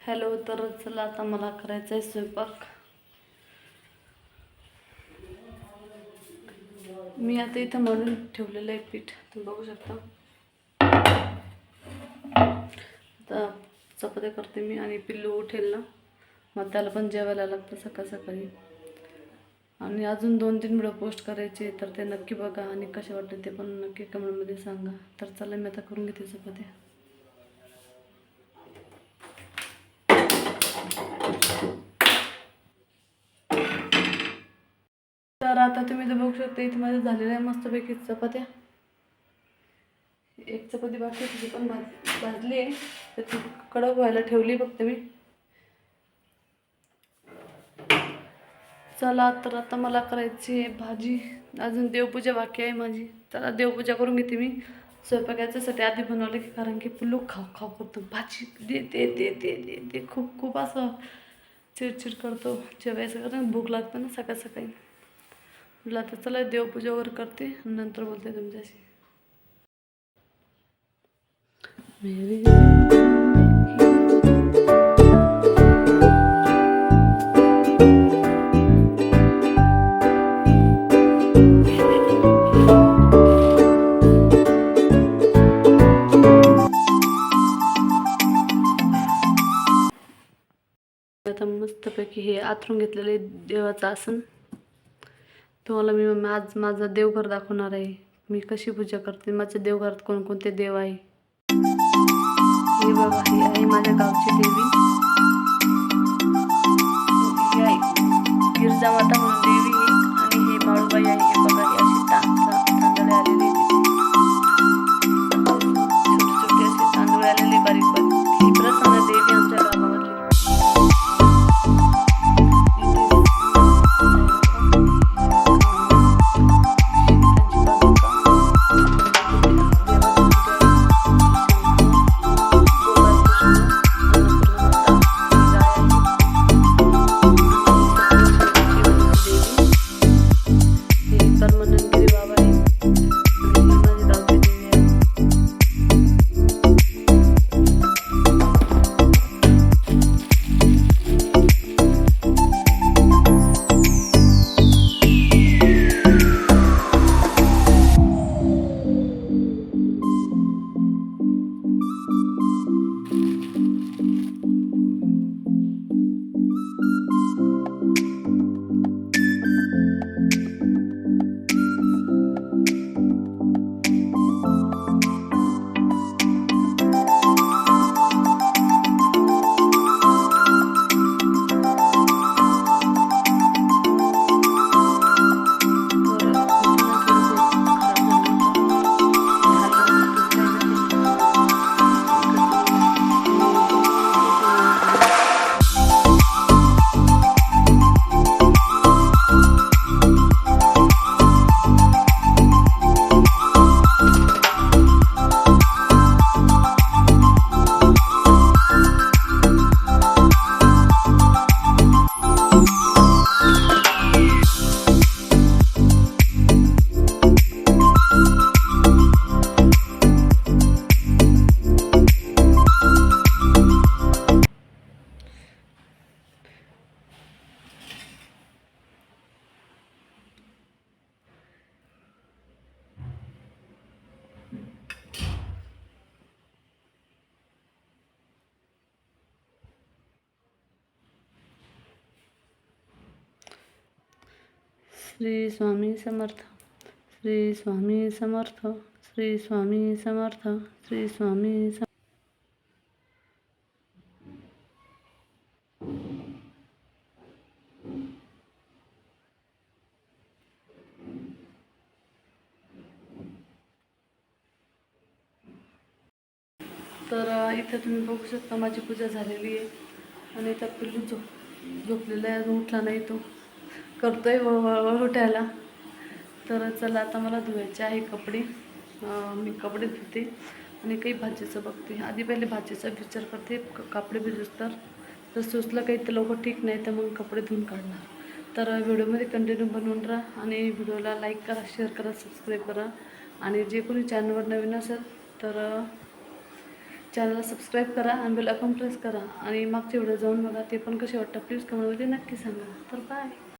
Hello तर चला आता मला करायचं आहे स्वयंपाक. मी आता इथं म्हणून ठेवलेलं आहे पीठ. तुम्ही बघू शकता. आता चपात्या करते मी आणि पिल्लू उठेल ना मग त्याला पण जेवायला लागतं सकाळ सकाळी. आणि अजून दोन तीन व्हिडिओ पोस्ट करायचे तर ते नक्की बघा आणि कसे वाटते ते पण नक्की कमेंटमध्ये सांगा. तर चला मी आता करून घेते चपात्या. तर आता तुम्ही तर बघू शकता इथे माझ्या झालेल्या आहे मस्तपैकी चपात्या. एक चपाती बाकी आहे, तिची पण भाज भाजली आहे. तर ती कडक व्हायला ठेवली फक्त मी. चला तर आता मला करायची आहे भाजी. अजून देवपूजा बाकी आहे माझी. चला देवपूजा करून घेते मी. स्वयंपाक याच्यासाठी आधी बनवलं की कारण की पुल्लू खाऊ खाऊ करतो. भाजी दे दे दे दे दे दे. खूप खूप असं चिडचिड करतो. जेवायचं कारण भूक लागतं ना सकाळ सकाळी. म्हटलं आता चला देवपूजा वगैरे करते आणि नंतर बोलते तुमच्याशी. मेरी आता मस्तपैकी हे आथरून घेतलेले देवाचं आसन. तुम्हाला मी मग आज माझं देवघर दाखवणार आहे. मी कशी पूजा करते? माझ्या देवघरात कोणकोणते देव आहे? हे बाबा ही आहे माझ्या गावची देवी. गिरजा माता श्री स्वामी समर्थ श्री स्वामी समर्थ श्री स्वामी समर्थ श्री स्वामी सम तर इथं तुम्ही बघू शकता माझी पूजा झालेली आहे. आणि इथं पिल्लू झोप झोपलेला आहे. अजून उठला नाही तो. करतोय वळवळ उठायला तर चला आता मला धुवायचे आहे कपडे. मी कपडे धुते आणि काही भाजीचं बघते. आधी पहिले भाजीचा विचार करते. कपडे भिजूस तर जर सुचलं काही तर लवकर ठीक नाही तर मग कपडे धुवून काढणार. तर व्हिडिओमध्ये कंटिन्यू बनवून राहा आणि व्हिडिओला लाईक करा शेअर करा सबस्क्राईब करा. आणि जे कोणी चॅनलवर नवीन असेल तर चॅनलला सबस्क्राईब करा आणि बेल अकाउंट प्रेस करा. आणि मागचे व्हिडिओ जाऊन बघा ते पण कसे वाटतं प्लीज कमेंटमध्ये नक्की सांगा. तर बाय